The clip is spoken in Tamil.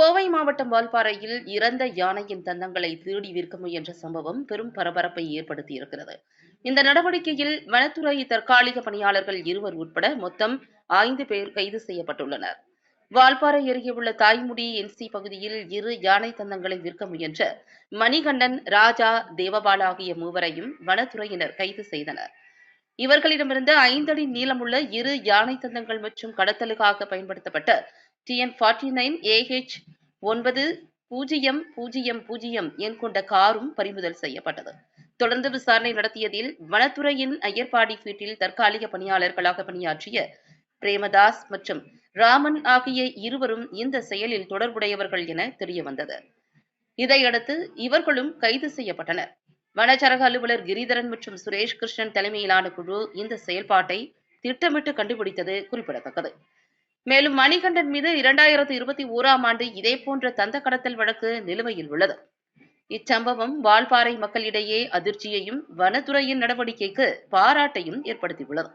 கோவை மாவட்டம் வால்பாறையில் இறந்த யானையின் தந்தங்களை தேடி விற்க முயன்ற சம்பவம் பெரும் பரபரப்பை ஏற்படுத்தியிருக்கிறது. இந்த நடவடிக்கையில் வனத்துறை தற்காலிக பணியாளர்கள் இருவர் உட்பட மொத்தம் ஐந்து பேர் கைது செய்யப்பட்டுள்ளனர். வால்பாறை அருகே உள்ள தாய்முடி என்சி பகுதியில் இரு யானை தந்தங்களை விற்க முயன்ற மணிகண்டன் ராஜா தேவபாலா ஆகிய மூவரையும் வனத்துறையினர் கைது செய்தனர். இவர்களிடமிருந்து ஐந்தடி நீளமுள்ள இரு யானை தந்தங்கள் மற்றும் கடத்தலுக்காக பயன்படுத்தப்பட்ட டிஎன் ஃபார்ட்டி நைன் ஏஹெச் ஒன்பது பூஜ்ஜியம் பூஜ்ஜியம் பூஜ்ஜியம் எண் கொண்ட காரும் பறிமுதல் செய்யப்பட்டது. தொடர்ந்து விசாரணை நடத்தியதில் வனத்துறையின் ஐயர்பாடி வீட்டில் தற்காலிக பணியாளர்களாக பணியாற்றிய பிரேமதாஸ் மற்றும் ராமன் ஆகிய இருவரும் இந்த செயலில் தொடர்புடையவர்கள் என தெரியவந்தது. இதையடுத்து இவர்களும் கைது செய்யப்பட்டனர். வனச்சரக அலுவலர் கிரிதரன் மற்றும் சுரேஷ் கிருஷ்ணன் தலைமையிலான குழு இந்த செயல்பாட்டை திட்டமிட்டு கண்டுபிடித்தது குறிப்பிடத்தக்கது. மேலும் மணிகண்டன் மீது இரண்டாயிரத்து இருபத்தி ஓராம் ஆண்டு இதேபோன்ற தந்த கடத்தல் வழக்கு நிலுவையில் உள்ளது. இச்சம்பவம் வால்பாறை மக்களிடையே அதிர்ச்சியையும் வனத்துறையின் நடவடிக்கைக்கு பாராட்டையும் ஏற்படுத்தியுள்ளது.